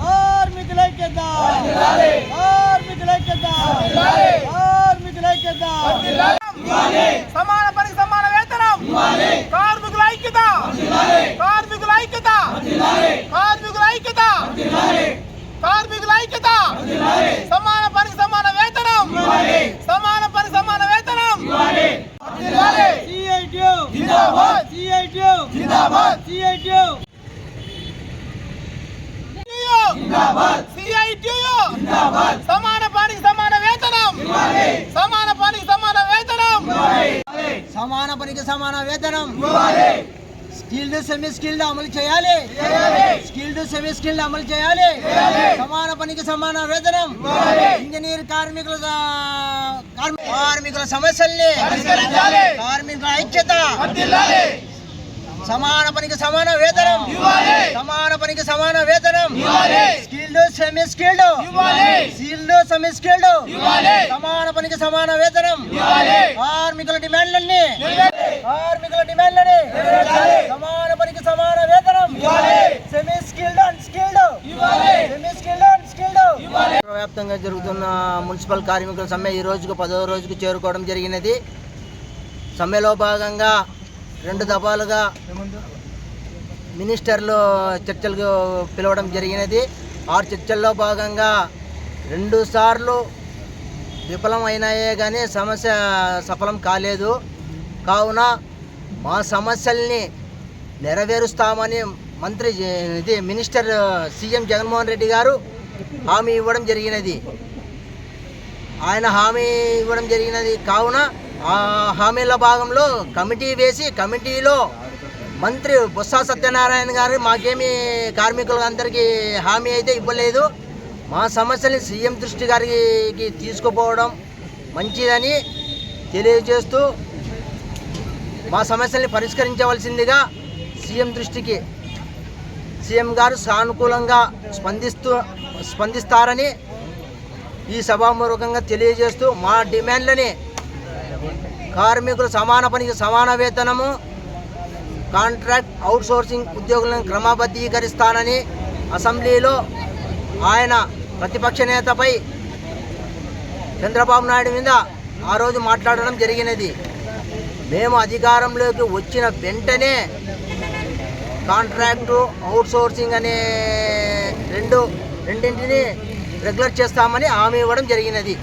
కార్మికుల ఐక్యత కార్మికుల ఐక్యత కార్మికుల ఐక్యత సమాన పనికి సమాన వేతనం. కార్మికుల ఐక్యత కార్మికుల ఐక్యత కార్మికుల ఐక్యత కార్మికుల ఐక్యత సమాన పనికి సమాన వేతనం. సమాన పనికి సమాన వేతనం సిఐటియు. జిందాబాద్. సిఐటియు. సమాన పనికి సమాన వేతనం. సమాన పనికి సమాన వేతనం. సమాన పనికి సమాన వేతనం. స్కిల్డ్ సెమీ స్కిల్డ్ అమలు చేయాలి. స్కిల్డ్ సెమీ స్కిల్డ్ అమలు చేయాలి. సమాన పనికి సమాన వేతనం. ఇంజనీర్ కార్మికుల కార్మి- కార్మికుల సమస్యల్ని. కార్మికుల ఐక్యత. సమాన పనికి సమాన వేతనం ఇవ్వాలి. సమాన పనికి సమాన వేతనం ఇవ్వాలి. స్కిల్డ్ సెమీ స్కిల్డ్ ఇవ్వాలి. స్కిల్డ్ సెమీ స్కిల్డ్ ఇవ్వాలి. సమాన పనికి సమాన వేతనం ఇవ్వాలి. కార్మికుల డిమాండ్లన్నీ. కార్మికుల డిమాండ్లని. సమాన పనికి సమాన వేతనం ఇవ్వాలి. సెమీ స్కిల్డ్ అండ్ స్కిల్డ్ ఇవ్వాలి. సెమీ స్కిల్డ్ అండ్ స్కిల్డ్ ఇవ్వాలి. వ్యాప్తంగా జరుగుతున్న మున్సిపల్ కార్మికుల సమ్మె ఈ రోజుకు పదో రోజుకు చేరుకోవడం జరిగినది సమ్మెలో భాగంగా రెండు దఫాలుగా మినిస్టర్లు చర్చలకు పిలవడం జరిగినది. ఆ చర్చల్లో భాగంగా రెండు సార్లు విఫలమైనాయే కానీ సమస్య సఫలం కాలేదు. కావున మా సమస్యల్ని నెరవేరుస్తామని మంత్రి ఇది మినిస్టర్ సీఎం జగన్మోహన్ రెడ్డి గారు హామీ ఇవ్వడం జరిగినది. ఆయన హామీ ఇవ్వడం జరిగినది. కావున ఆ హామీల భాగంలో కమిటీ వేసి కమిటీలో మంత్రి బొత్స సత్యనారాయణ గారు మాకేమీ కార్మికులు అందరికీ హామీ అయితే ఇవ్వలేదు. మా సమస్యని సీఎం దృష్టి గారికి తీసుకుపోవడం మంచిదని తెలియజేస్తూ మా సమస్యల్ని పరిష్కరించవలసిందిగా సీఎం దృష్టికి సీఎం గారు సానుకూలంగా స్పందిస్తూ స్పందిస్తారని ఈ సభామూర్వకంగా తెలియజేస్తూ మా డిమాండ్లని కార్మికులు సమాన పనికి సమాన వేతనము కాంట్రాక్ట్ అవుట్సోర్సింగ్ ఉద్యోగులను క్రమబద్ధీకరిస్తానని అసెంబ్లీలో ఆయన ప్రతిపక్ష నేతపై చంద్రబాబు నాయుడు మీద ఆ రోజు మాట్లాడడం జరిగినది. మేము అధికారంలోకి వచ్చిన వెంటనే కాంట్రాక్టు అవుట్సోర్సింగ్ అనే రెండు రెండింటిని రెగ్యులర్ చేస్తామని హామీ ఇవ్వడం జరిగినది.